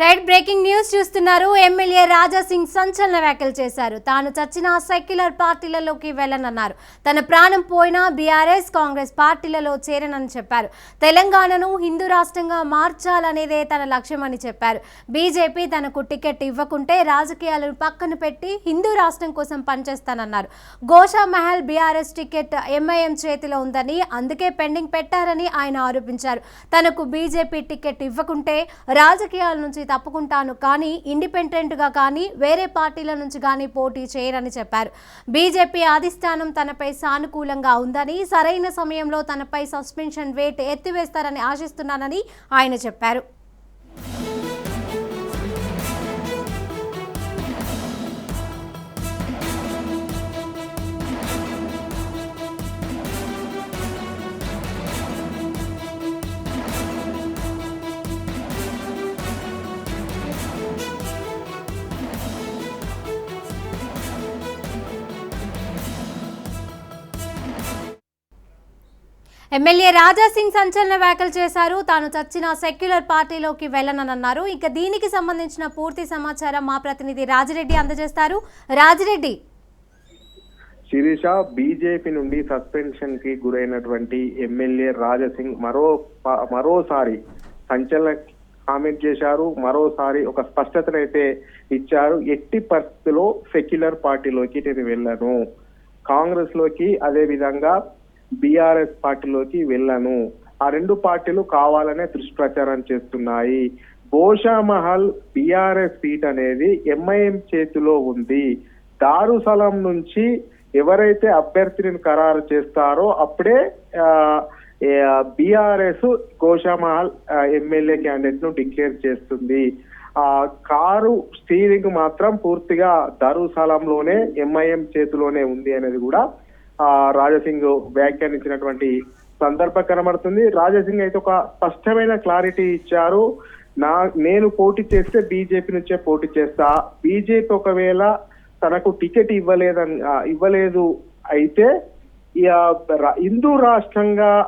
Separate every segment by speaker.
Speaker 1: Right breaking news చూస్తున్నారు. MLA Raja Singh సంచలన వ్యాఖ్యలు చేశారు. తాను చచ్చిన సెక్యులర్ పార్టీలలోకి వెళ్ళనన్నారు. తన ప్రాణం పోయినా బీఆర్ఎస్ కాంగ్రెస్ పార్టీలలో చేరనని చెప్పారు. తెలంగాణను హిందూ రాష్ట్రంగా మార్చాలనేదే తన లక్ష్యమని చెప్పారు. బీజేపీ తనకు టికెట్ ఇవ్వకుంటే రాజకీయాలను పక్కన పెట్టి హిందూ రాష్ట్రం కోసం పనిచేస్తానన్నారు. Gosha Mahal BRS ticket MIM చేతిలో ఉందని అందుకే పెండింగ్ పెట్టారని ఆయన ఆరోపించారు. తనకు బీజేపీ టికెట్ ఇవ్వకుంటే రాజకీయాల నుంచి తప్పుకుంటాను కానీ ఇండిపెండెంట్గా కానీ వేరే పార్టీల నుంచి కానీ పోటీ చేయరని చెప్పారు. బీజేపీ అధిష్టానం తనపై సానుకూలంగా ఉందని సరైన సమయంలో తనపై సస్పెన్షన్ వేట్ ఎత్తివేస్తారని ఆశిస్తున్నానని ఆయన చెప్పారు. ఎమ్మెల్యే రాజాసింగ్ సంచలన వ్యాఖ్యలు చేశారు. తాను చచ్చిన సెక్యులర్ పార్టీలోకి వెళ్ళనన్నారు ఇక దీనికి సంబంధించిన పూర్తి సమాచారం మా ప్రతినిధి రాజిరెడ్డి అందజేస్తారు. రాజిరెడ్డి.
Speaker 2: శిరీష బీజేపీ నుండి సస్పెన్షన్కి గురైనటువంటి ఎమ్మెల్యే రాజసింగ్ మరో ప- మరోసారి సంచలన కామెంట్ చేశారు. మరోసారి ఒక స్పష్టతనైతే ఇచ్చారు. ఎట్టి పరిస్థితిలో సెక్యులర్ పార్టీలోకి నేను వెళ్ళను. కాంగ్రెస్లోకి అదే విధంగా బీఆర్ఎస్ పార్టీలోకి వెళ్ళను. ఆ రెండు పార్టీలు కావాలనే దుష్ప్రచారం చేస్తున్నాయి. బోషామహల్ బీఆర్ఎస్ సీట్ అనేది ఎంఐఎం చేతిలో ఉంది. దారుసలం నుంచి ఎవరైతే అభ్యర్థిని ఖరారు చేస్తారో అప్పుడే బీఆర్ఎస్ గోషామహల్ ఎమ్మెల్యే క్యాండిడేట్ను డిక్లేర్ చేస్తుంది. ఆ కారు స్టీరింగ్ మాత్రం పూర్తిగా దారుసలంలోనే ఎంఐఎం చేతిలోనే ఉంది అనేది కూడా రాజసింగ్ వ్యాఖ్యానించినటువంటి సందర్భం కనబడుతుంది. రాజసింగ్ అయితే ఒక స్పష్టమైన క్లారిటీ ఇచ్చారు. నా నేను పోటీ చేస్తే బీజేపీ నుంచే పోటీ చేస్తా. బీజేపీ ఒకవేళ తనకు టికెట్ ఇవ్వలేదని ఇవ్వలేదు అయితే రా- హిందూ రాష్ట్రంగా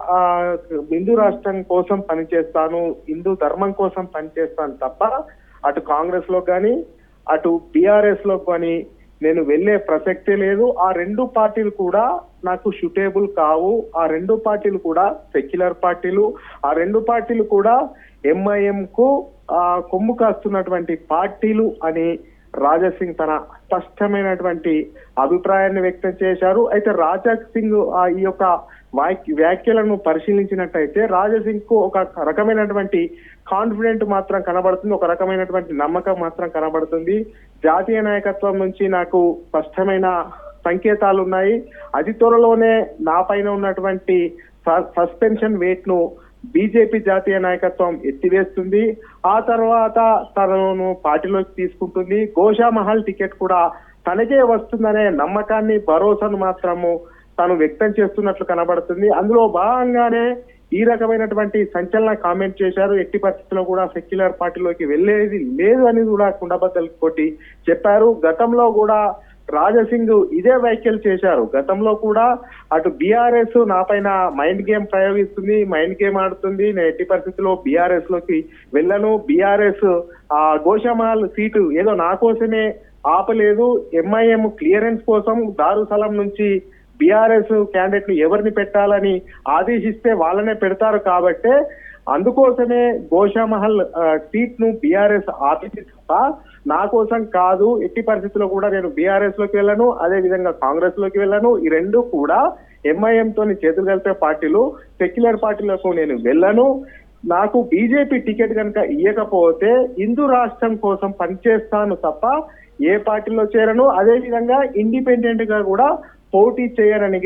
Speaker 2: హిందూ రాష్ట్రం కోసం పనిచేస్తాను. హిందూ ధర్మం కోసం పనిచేస్తాను తప్ప అటు కాంగ్రెస్లో కానీ అటు బీఆర్ఎస్లో కానీ నేను వెళ్ళే ప్రసక్తే లేదు. ఆ రెండు పార్టీలు కూడా నాకు షూటేబుల్ కావు. ఆ రెండు పార్టీలు కూడా సెక్యులర్ పార్టీలు. ఆ రెండు పార్టీలు కూడా ఎంఐఎం కు ఆ, కొమ్ము కాస్తున్నటువంటి పార్టీలు అని రాజా సింగ్ తన స్పష్టమైనటువంటి అభిప్రాయాన్ని వ్యక్తం చేశారు. అయితే రాజా సింగ్ ఈ యొక్క వాక్- వ్యాఖ్యలను పరిశీలించినట్టయితే రాజా సింగ్కు ఒక రకమైనటువంటి కాన్ఫిడెంట్ మాత్రం కనబడుతుంది ఒక రకమైనటువంటి నమ్మకం మాత్రం కనబడుతుంది. జాతీయ నాయకత్వం నుంచి నాకు స్పష్టమైన సంకేతాలు ఉన్నాయి అతి త్వరలోనే నా పైన ఉన్నటువంటి స- సస్పెన్షన్ వేట్ను బీజేపీ జాతీయ నాయకత్వం ఎత్తివేస్తుంది. ఆ తర్వాత తనను పార్టీలోకి తీసుకుంటుంది. గోషామహల్ టికెట్ కూడా తనకే వస్తుందనే నమ్మకాన్ని భరోసాను మాత్రము తాను వ్యక్తం చేస్తున్నట్లు కనబడుతుంది. అందులో భాగంగానే ఈ రకమైనటువంటి సంచలన కామెంట్ చేశారు. ఎట్టి పరిస్థితుల్లో కూడా సెక్యులర్ పార్టీలోకి వెళ్ళేది లేదు అని కూడా కుండబద్దలు కొట్టి చెప్పారు. గతంలో కూడా రాజసింగ్ ఇదే వ్యాఖ్యలు చేశారు. గతంలో కూడా అటు బీఆర్ఎస్ నా పైన మైండ్ గేమ్ ప్రయోగిస్తుంది మైండ్ గేమ్ ఆడుతుంది. నేను ఎట్టి పరిస్థితుల్లో బీఆర్ఎస్లోకి వెళ్ళను. బీఆర్ఎస్ ఆ గోషమాల్ సీటు ఏదో నా కోసమే ఆపలేదు. ఎంఐఎం క్లియరెన్స్ కోసం దారుసలం నుంచి బీఆర్ఎస్ క్యాండిడేట్ను ఎవరిని పెట్టాలని ఆదేశిస్తే వాళ్ళనే పెడతారు కాబట్టే అందుకోసమే గోషామహల్ సీట్ను బీఆర్ఎస్ ఆపింది తప్ప నా కోసం కాదు ఎట్టి పరిస్థితుల్లో కూడా నేను బీఆర్ఎస్లోకి వెళ్ళను అదే విధంగా కాంగ్రెస్లోకి వెళ్ళను. ఈ రెండు కూడా ఎంఐఎం తోని చేతులు కలిపే పార్టీలు సెక్యులర్ పార్టీలకు నేను వెళ్ళను. నాకు బీజేపీ టికెట్ కనుక ఇవ్వకపోతే హిందూ రాష్ట్రం కోసం పనిచేస్తాను తప్ప ఏ పార్టీలో చేరను. అదే విధంగా ఇండిపెండెంట్గా కూడా పోటీ చేయనని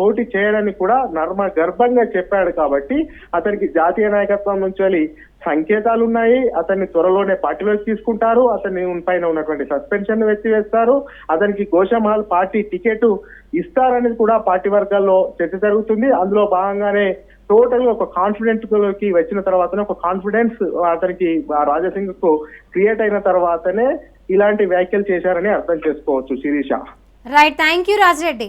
Speaker 2: పోటీ చేయరని కూడా నర్మ గర్భంగా చెప్పాడు కాబట్టి అతనికి జాతీయ నాయకత్వం నుంచి వెళ్ళి సంకేతాలు ఉన్నాయి. అతన్ని త్వరలోనే పార్టీలోకి తీసుకుంటారు. అతని పైన ఉన్నటువంటి సస్పెన్షన్ ఎత్తివేస్తారు అతనికి గోషమహల్ పార్టీ టికెట్ ఇస్తారనేది కూడా పార్టీ వర్గాల్లో చర్చ జరుగుతుంది. అందులో భాగంగానే టోటల్గా ఒక కాన్ఫిడెన్స్లోకి వచ్చిన తర్వాతనే ఒక కాన్ఫిడెన్స్ అతనికి రాజసింగ్కు క్రియేట్ అయిన తర్వాతనే ఇలాంటి వ్యాఖ్యలు చేశారని అర్థం చేసుకోవచ్చు Sirisha.
Speaker 1: Right thank you Rajireddy